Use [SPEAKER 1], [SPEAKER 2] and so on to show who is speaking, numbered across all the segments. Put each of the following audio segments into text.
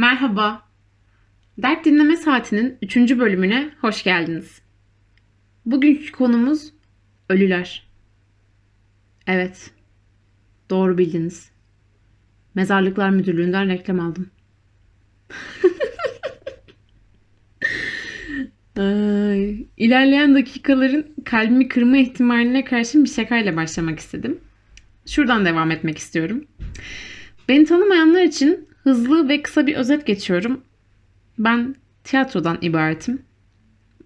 [SPEAKER 1] Merhaba. Dert Dinleme Saati'nin 3. bölümüne hoş geldiniz. Bugünkü konumuz ölüler. Evet. Doğru bildiniz. Mezarlıklar Müdürlüğü'nden reklam aldım. Ay, İlerleyen dakikaların kalbimi kırma ihtimaline karşı bir şakayla başlamak istedim. Şuradan devam etmek istiyorum. Beni tanımayanlar için hızlı ve kısa bir özet geçiyorum. Ben tiyatrodan ibaretim.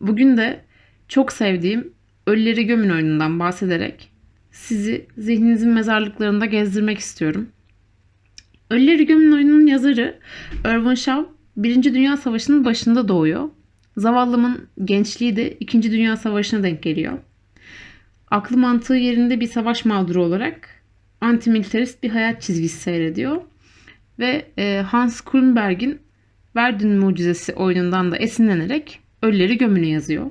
[SPEAKER 1] Bugün de çok sevdiğim Ölüleri Gömün oyunundan bahsederek sizi zihninizin mezarlıklarında gezdirmek istiyorum. Ölüleri Gömün oyununun yazarı Irwin Shaw Birinci Dünya Savaşı'nın başında doğuyor. Zavallımın gençliği de İkinci Dünya Savaşı'na denk geliyor. Aklı mantığı yerinde bir savaş mağduru olarak antimilitarist bir hayat çizgisi seyrediyor. Ve e, Hans Kulmberg'in Verdun Mucizesi oyunundan da esinlenerek Ölüleri Gömünü yazıyor.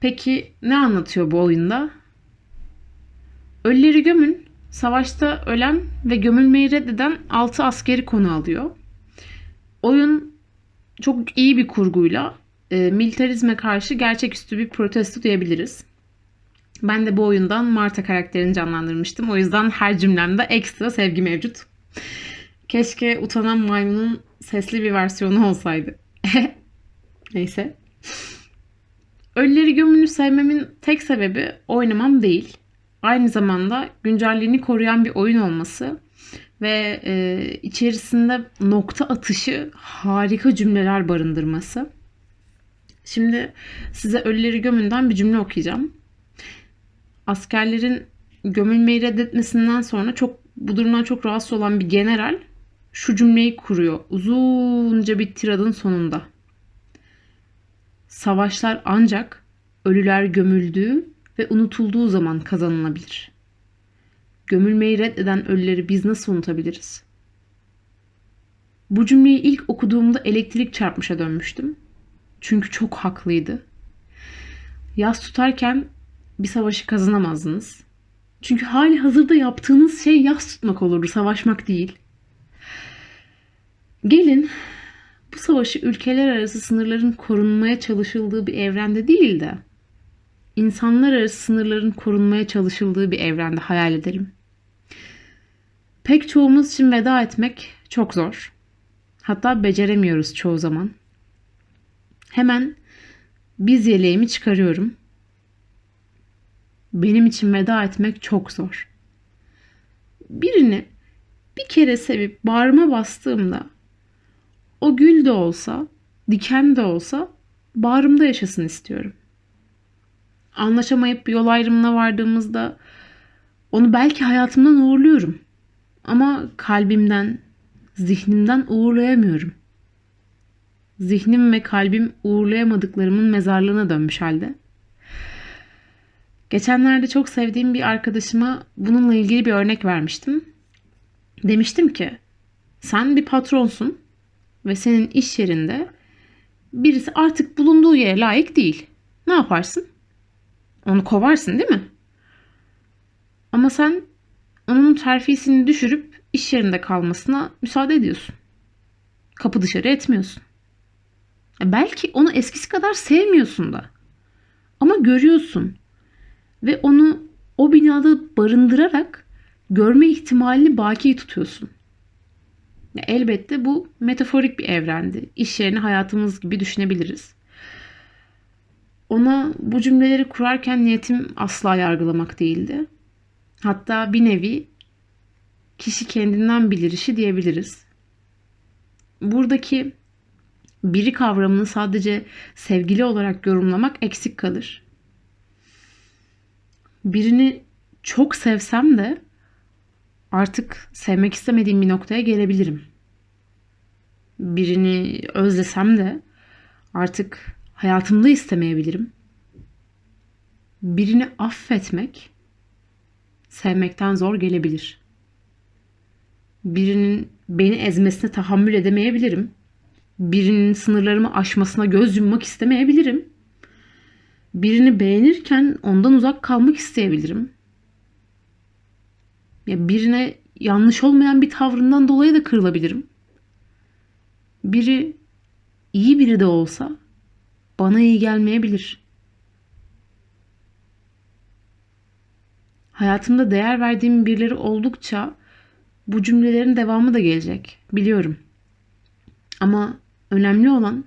[SPEAKER 1] Peki ne anlatıyor bu oyunda? Ölüleri Gömün, savaşta ölen ve gömülmeyi reddeden 6 askeri konu alıyor. Oyun çok iyi bir kurguyla e, militarizme karşı gerçeküstü bir protesto diyebiliriz. Ben de bu oyundan Marta karakterini canlandırmıştım. O yüzden her cümlemde ekstra sevgi mevcut. Keşke utanan maymunun sesli bir versiyonu olsaydı. Neyse. Ölüleri gömünü sevmemin tek sebebi oynamam değil. Aynı zamanda güncelliğini koruyan bir oyun olması ve e, içerisinde nokta atışı harika cümleler barındırması. Şimdi size Ölüleri Gömünden bir cümle okuyacağım. Askerlerin gömülmeyi reddetmesinden sonra çok bu durumdan çok rahatsız olan bir general şu cümleyi kuruyor uzunca bir tiradın sonunda. Savaşlar ancak ölüler gömüldüğü ve unutulduğu zaman kazanılabilir. Gömülmeyi reddeden ölüleri biz nasıl unutabiliriz? Bu cümleyi ilk okuduğumda elektrik çarpmışa dönmüştüm. Çünkü çok haklıydı. Yaz tutarken bir savaşı kazanamazdınız. Çünkü hali hazırda yaptığınız şey yas tutmak olurdu, savaşmak değil. Gelin bu savaşı ülkeler arası sınırların korunmaya çalışıldığı bir evrende değil de insanlar arası sınırların korunmaya çalışıldığı bir evrende hayal edelim. Pek çoğumuz için veda etmek çok zor. Hatta beceremiyoruz çoğu zaman. Hemen biz yeleğimi çıkarıyorum. Benim için veda etmek çok zor. Birini bir kere sevip bağrıma bastığımda o gül de olsa, diken de olsa bağrımda yaşasın istiyorum. Anlaşamayıp yol ayrımına vardığımızda onu belki hayatımdan uğurluyorum. Ama kalbimden, zihnimden uğurlayamıyorum. Zihnim ve kalbim uğurlayamadıklarımın mezarlığına dönmüş halde. Geçenlerde çok sevdiğim bir arkadaşıma bununla ilgili bir örnek vermiştim. Demiştim ki sen bir patronsun ve senin iş yerinde birisi artık bulunduğu yere layık değil. Ne yaparsın? Onu kovarsın değil mi? Ama sen onun terfisini düşürüp iş yerinde kalmasına müsaade ediyorsun. Kapı dışarı etmiyorsun. Belki onu eskisi kadar sevmiyorsun da. Ama görüyorsun ve onu o binada barındırarak görme ihtimalini baki tutuyorsun. Elbette bu metaforik bir evrendi. İş yerini hayatımız gibi düşünebiliriz. Ona bu cümleleri kurarken niyetim asla yargılamak değildi. Hatta bir nevi kişi kendinden bilir işi diyebiliriz. Buradaki biri kavramını sadece sevgili olarak yorumlamak eksik kalır. Birini çok sevsem de artık sevmek istemediğim bir noktaya gelebilirim. Birini özlesem de artık hayatımda istemeyebilirim. Birini affetmek sevmekten zor gelebilir. Birinin beni ezmesine tahammül edemeyebilirim. Birinin sınırlarımı aşmasına göz yummak istemeyebilirim. Birini beğenirken ondan uzak kalmak isteyebilirim. Ya birine yanlış olmayan bir tavrından dolayı da kırılabilirim. biri iyi biri de olsa bana iyi gelmeyebilir. Hayatımda değer verdiğim birileri oldukça bu cümlelerin devamı da gelecek. Biliyorum. Ama önemli olan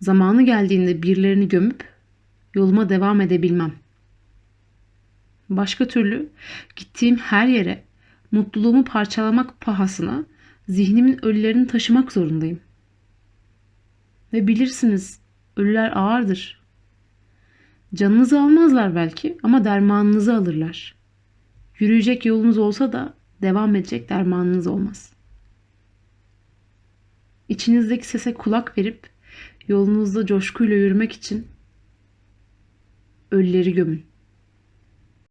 [SPEAKER 1] zamanı geldiğinde birilerini gömüp yoluma devam edebilmem. Başka türlü gittiğim her yere mutluluğumu parçalamak pahasına zihnimin ölülerini taşımak zorundayım. Ve bilirsiniz ölüler ağırdır. Canınızı almazlar belki ama dermanınızı alırlar. Yürüyecek yolunuz olsa da devam edecek dermanınız olmaz. İçinizdeki sese kulak verip yolunuzda coşkuyla yürümek için ölüleri gömün.